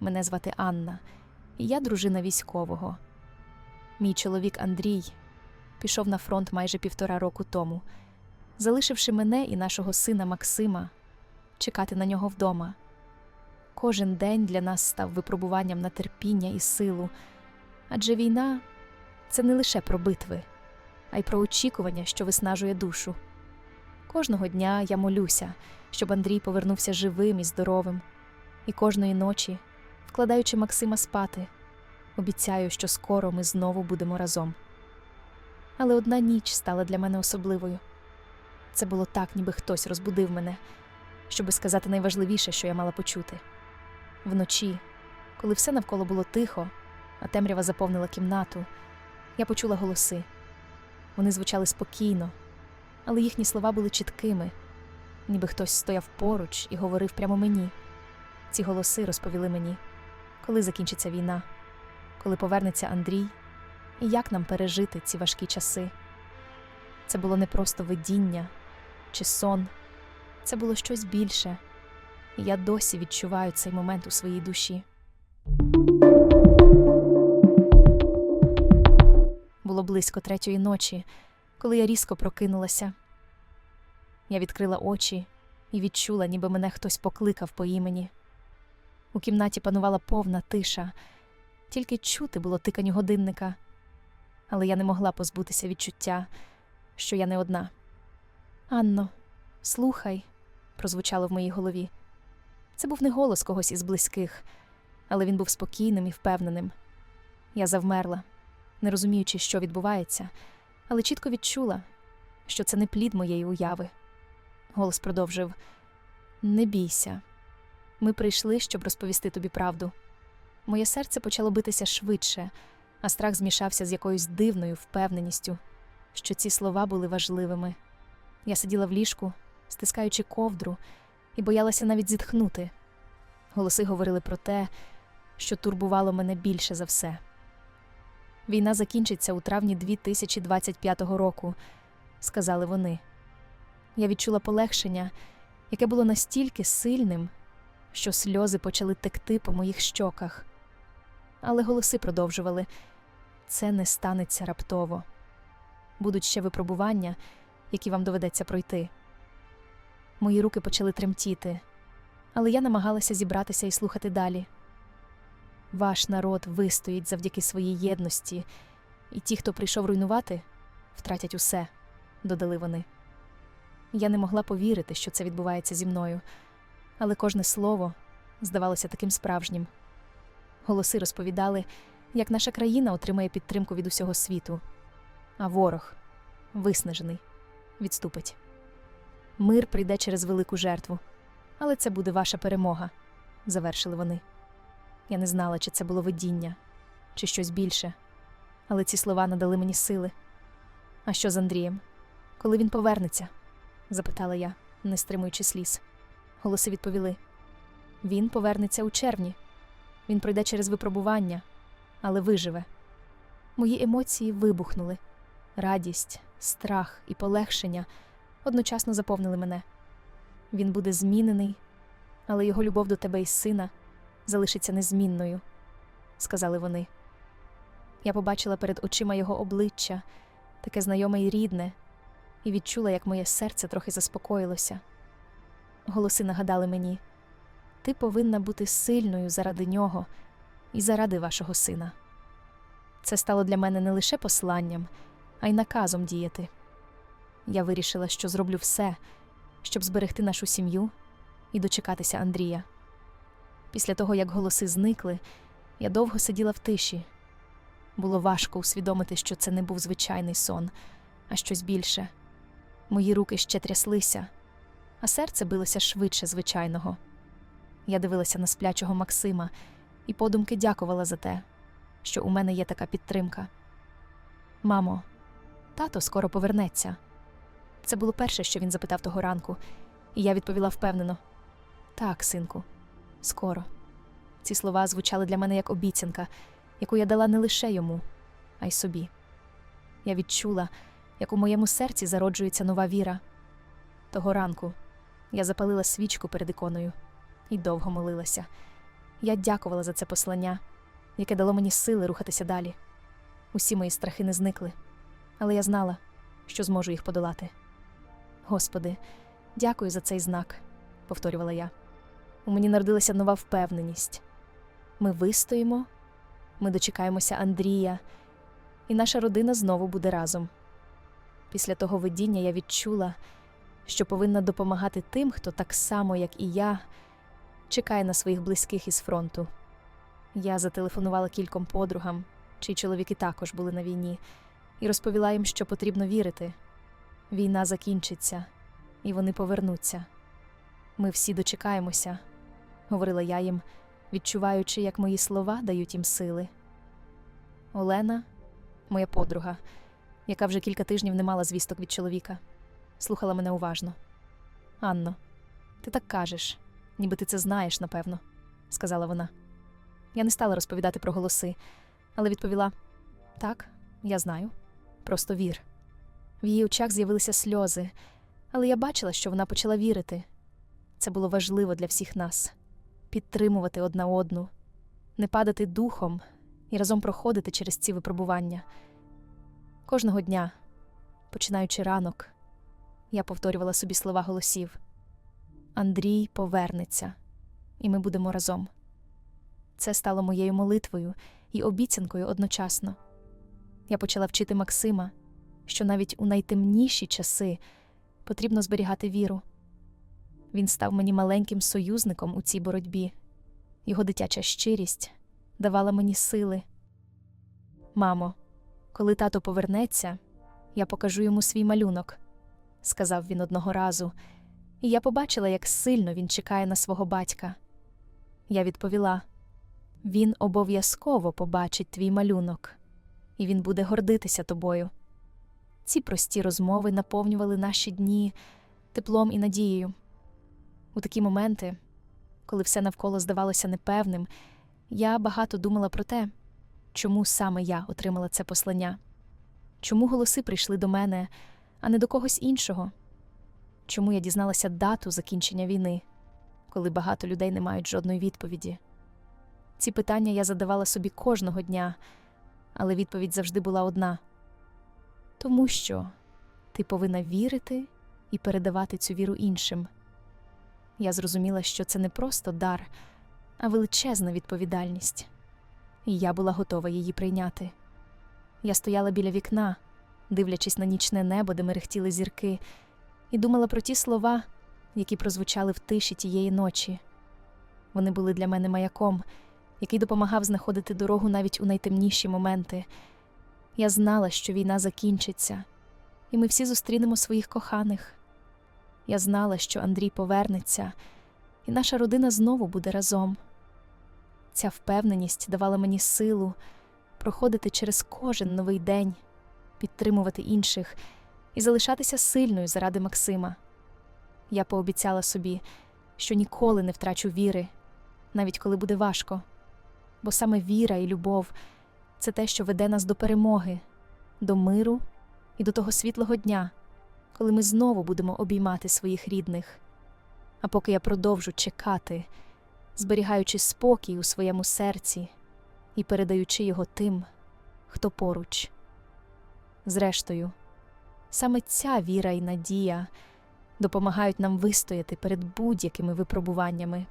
Мене звати Анна, і я дружина військового. Мій чоловік Андрій пішов на фронт майже півтора року тому, залишивши мене і нашого сина Максима чекати на нього вдома. Кожен день для нас став випробуванням на терпіння і силу, адже війна це не лише про битви, а й про очікування, що виснажує душу. Кожного дня я молюся, щоб Андрій повернувся живим і здоровим, і кожної ночі, вкладаючи Максима спати, обіцяю, що скоро ми знову будемо разом. Але одна ніч стала для мене особливою. Це було так, ніби хтось розбудив мене, щоби сказати найважливіше, що я мала почути. Вночі, коли все навколо було тихо, а темрява заповнила кімнату, я почула голоси. Вони звучали спокійно, але їхні слова були чіткими, ніби хтось стояв поруч і говорив прямо мені. Ці голоси розповіли мені, коли закінчиться війна, коли повернеться Андрій, і як нам пережити ці важкі часи. Це було не просто видіння чи сон, це було щось більше, і я досі відчуваю цей момент у своїй душі. Було близько третьої ночі, коли я різко прокинулася. Я відкрила очі і відчула, ніби мене хтось покликав по імені. У кімнаті панувала повна тиша, тільки чути було тиканю годинника, але я не могла позбутися відчуття, що я не одна. Анно, слухай, прозвучало в моїй голові. Це був не голос когось із близьких, але він був спокійним і впевненим. Я завмерла, не розуміючи, що відбувається, але чітко відчула, що це не плід моєї уяви. Голос продовжив: Не бійся. Ми прийшли, щоб розповісти тобі правду. Моє серце почало битися швидше, а страх змішався з якоюсь дивною впевненістю, що ці слова були важливими. Я сиділа в ліжку, стискаючи ковдру, і боялася навіть зітхнути. Голоси говорили про те, що турбувало мене більше за все. Війна закінчиться у травні 2025 року, сказали вони. Я відчула полегшення, яке було настільки сильним, що сльози почали текти по моїх щоках. Але голоси продовжували це не станеться раптово. Будуть ще випробування, які вам доведеться пройти. Мої руки почали тремтіти, але я намагалася зібратися і слухати далі. Ваш народ вистоїть завдяки своїй єдності, і ті, хто прийшов руйнувати, втратять усе, додали вони. Я не могла повірити, що це відбувається зі мною, але кожне слово здавалося таким справжнім. Голоси розповідали, як наша країна отримає підтримку від усього світу, а ворог, виснажений, відступить. Мир прийде через велику жертву, але це буде ваша перемога, завершили вони. Я не знала, чи це було видіння, чи щось більше, але ці слова надали мені сили. А що з Андрієм? Коли він повернеться? запитала я, не стримуючи сліз. Голоси відповіли: Він повернеться у червні. Він пройде через випробування, але виживе. Мої емоції вибухнули. Радість, страх і полегшення одночасно заповнили мене. Він буде змінений, але його любов до тебе і сина залишиться незмінною, сказали вони. Я побачила перед очима його обличчя, таке знайоме і рідне, і відчула, як моє серце трохи заспокоїлося. Голоси нагадали мені ти повинна бути сильною заради нього і заради вашого сина. Це стало для мене не лише посланням, а й наказом діяти. Я вирішила, що зроблю все, щоб зберегти нашу сім'ю і дочекатися Андрія. Після того, як голоси зникли, я довго сиділа в тиші. Було важко усвідомити, що це не був звичайний сон, а щось більше. Мої руки ще тряслися, а серце билося швидше звичайного. Я дивилася на сплячого Максима і подумки дякувала за те, що у мене є така підтримка. Мамо, тато скоро повернеться. Це було перше, що він запитав того ранку, і я відповіла впевнено: так, синку, скоро. Ці слова звучали для мене як обіцянка, яку я дала не лише йому, а й собі. Я відчула, як у моєму серці зароджується нова віра. Того ранку я запалила свічку перед іконою і довго молилася. Я дякувала за це послання, яке дало мені сили рухатися далі. Усі мої страхи не зникли, але я знала, що зможу їх подолати. Господи, дякую за цей знак, повторювала я. У мені народилася нова впевненість. Ми вистоїмо, ми дочекаємося Андрія, і наша родина знову буде разом. Після того видіння я відчула, що повинна допомагати тим, хто так само, як і я, чекає на своїх близьких із фронту. Я зателефонувала кільком подругам, чиї чоловіки також були на війні, і розповіла їм, що потрібно вірити. Війна закінчиться, і вони повернуться. Ми всі дочекаємося, говорила я їм, відчуваючи, як мої слова дають їм сили. Олена, моя подруга, яка вже кілька тижнів не мала звісток від чоловіка, слухала мене уважно. Анно, ти так кажеш, ніби ти це знаєш, напевно, сказала вона. Я не стала розповідати про голоси, але відповіла: так, я знаю, просто вір. В її очах з'явилися сльози, але я бачила, що вона почала вірити. Це було важливо для всіх нас підтримувати одна одну, не падати духом і разом проходити через ці випробування. Кожного дня, починаючи ранок, я повторювала собі слова голосів: Андрій повернеться, і ми будемо разом. Це стало моєю молитвою і обіцянкою одночасно. Я почала вчити Максима, що навіть у найтемніші часи потрібно зберігати віру. Він став мені маленьким союзником у цій боротьбі. Його дитяча щирість давала мені сили. Мамо, коли тато повернеться, я покажу йому свій малюнок, сказав він одного разу, і я побачила, як сильно він чекає на свого батька. Я відповіла: він обов'язково побачить твій малюнок, і він буде гордитися тобою. Ці прості розмови наповнювали наші дні теплом і надією. У такі моменти, коли все навколо здавалося непевним, я багато думала про те, чому саме я отримала це послання, чому голоси прийшли до мене, а не до когось іншого, чому я дізналася дату закінчення війни, коли багато людей не мають жодної відповіді. Ці питання я задавала собі кожного дня, але відповідь завжди була одна тому що ти повинна вірити і передавати цю віру іншим. Я зрозуміла, що це не просто дар, а величезна відповідальність, і я була готова її прийняти. Я стояла біля вікна, дивлячись на нічне небо, де мерехтіли зірки, і думала про ті слова, які прозвучали в тиші тієї ночі. Вони були для мене маяком, який допомагав знаходити дорогу навіть у найтемніші моменти. Я знала, що війна закінчиться, і ми всі зустрінемо своїх коханих. Я знала, що Андрій повернеться, і наша родина знову буде разом. Ця впевненість давала мені силу проходити через кожен новий день, підтримувати інших і залишатися сильною заради Максима. Я пообіцяла собі, що ніколи не втрачу віри, навіть коли буде важко, бо саме віра і любов це те, що веде нас до перемоги, до миру і до того світлого дня, коли ми знову будемо обіймати своїх рідних. А поки я продовжу чекати, зберігаючи спокій у своєму серці і передаючи його тим, хто поруч. Зрештою, саме ця віра і надія допомагають нам вистояти перед будь-якими випробуваннями.